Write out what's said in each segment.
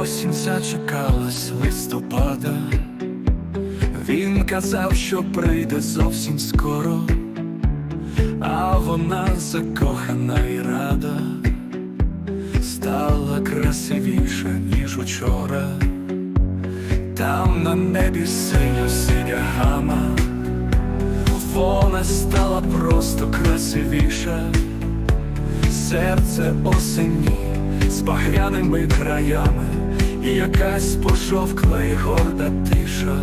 Осінь зачекалась листопада, він казав, що прийде зовсім скоро, а вона закохана і рада, стала красивіша, ніж учора, там на небі синьо синя гама, вона стала просто красивіша, серце осені багряними краями, і якась пожовкла і горда тиша.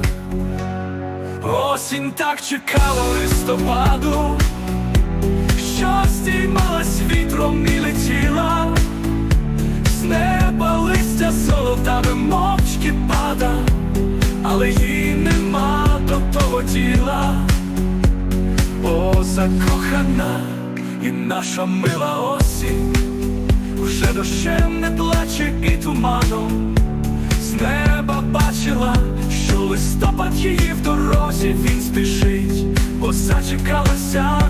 Осінь так чекала листопаду, що стіймалась вітром і летіла, з неба листя золотаве мовчки пада, але їй нема до того діла, бо закохана і наша мила осінь. Вже дощем не плаче і туманом. З неба бачила, що листопад її в дорозі він спішить, бо зачекалася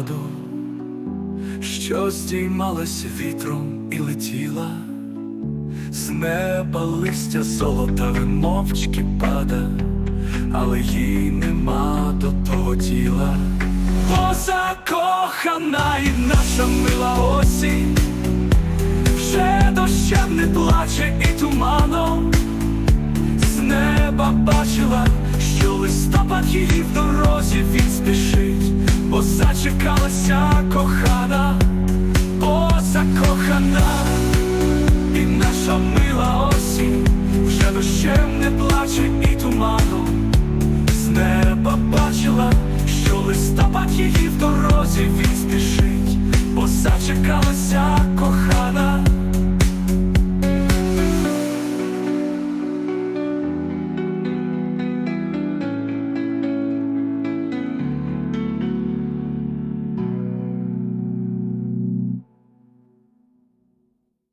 листопаду, що здіймалась вітром і летіла, з неба листя золотаве мовчки пада, але їй нема до того діла. Бо закохана і наша мила осінь, вже дощем не плаче і туманом. З неба бачила, що листопад її в дорозі дочекалася кохана, о закохана, і наша мила осінь вже дощем не плаче і туманом. З неба бачила, що листопад її в дорозі.